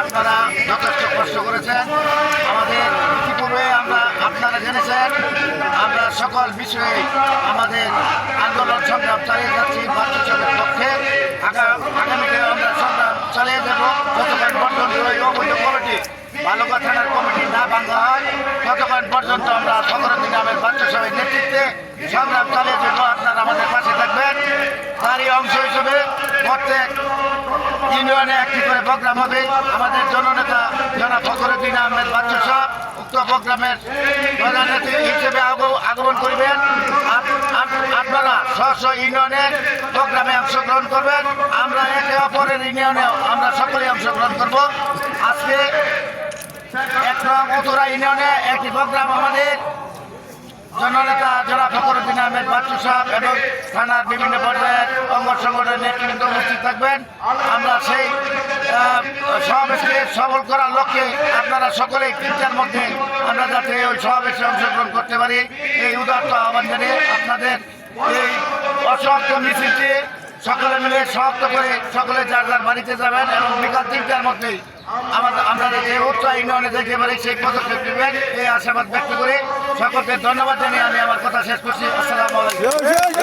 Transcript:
আপনারা যথেষ্ট কষ্ট করেছেন। আমাদের ইতিপূর্বে আমরা আপনারা জেনেছেন, আমরা সকল বিষয়ে আমাদের আন্দোলন সংগ্রাম চালিয়ে যাচ্ছি বাচ্চাসবের পক্ষে। আগা- আগামীতে আমরা সংগ্রাম চালিয়ে যাব পর্যন্ত এই অবৈধ কমিটি বালুকা থানার কমিটি না ভাঙা হয়, ততক্ষণ পর্যন্ত আমরা সকলদিন নামের বাচ্চা সবের নেতৃত্বে সংগ্রাম চালিয়ে যাব আপনারা আমাদের পাশে থাকবেন তারই অংশ হিসেবে প্রত্যেক ইউনিয়নে একটি করে প্রোগ্রাম হবে। আমাদের জননেতা জনাব ফখরুদ্দিন আহমেদ বাচ্চা সাহেব উক্ত প্রোগ্রামের প্রধান হিসেবে আগম- আগমন করবেন। আপ- আপ- আপনারা স্ব ইউনিয়নের প্রোগ্রামে অংশগ্রহণ করবেন। আমরা একে অপরের ইউনিয়নেও আমরা সকলে অংশগ্রহণ করব। আজকে এক নং উত্তরা ইউনিয়নে একটি প্রোগ্রাম আমাদের। জননেতা জনাব ফখরুদ্দিন আহমেদ বাচ্চু সাহেব এবং থানার বিভিন্ন পর্যায়ের অঙ্গ সংগঠনের থাকবেন। আমরা সেই সমাবেশকে সফল করার লক্ষ্যে আপনারা সকলেই তিনটার মধ্যে আমরা যাতে ওই সমাবেশে অংশগ্রহণ করতে পারি। এই উদার্ত আহ্বান জানিয়ে আপনাদের এই অসমাপ্ত মিছিলটি সকলে মিলে সমাপ্ত করে সকলে যার যার বাড়িতে যাবেন এবং বিকাল তিনটার মধ্যেই আমাদের আমরা যে উচ্চা ইউনিয়নে যেতে পারি সেই পদক্ষেপ নেবেন। এই আশাবাদ ব্যক্ত করে সকলকে ধন্যবাদ জানিয়ে আমি আমার কথা শেষ করছি। আসসালামু আলাইকুম।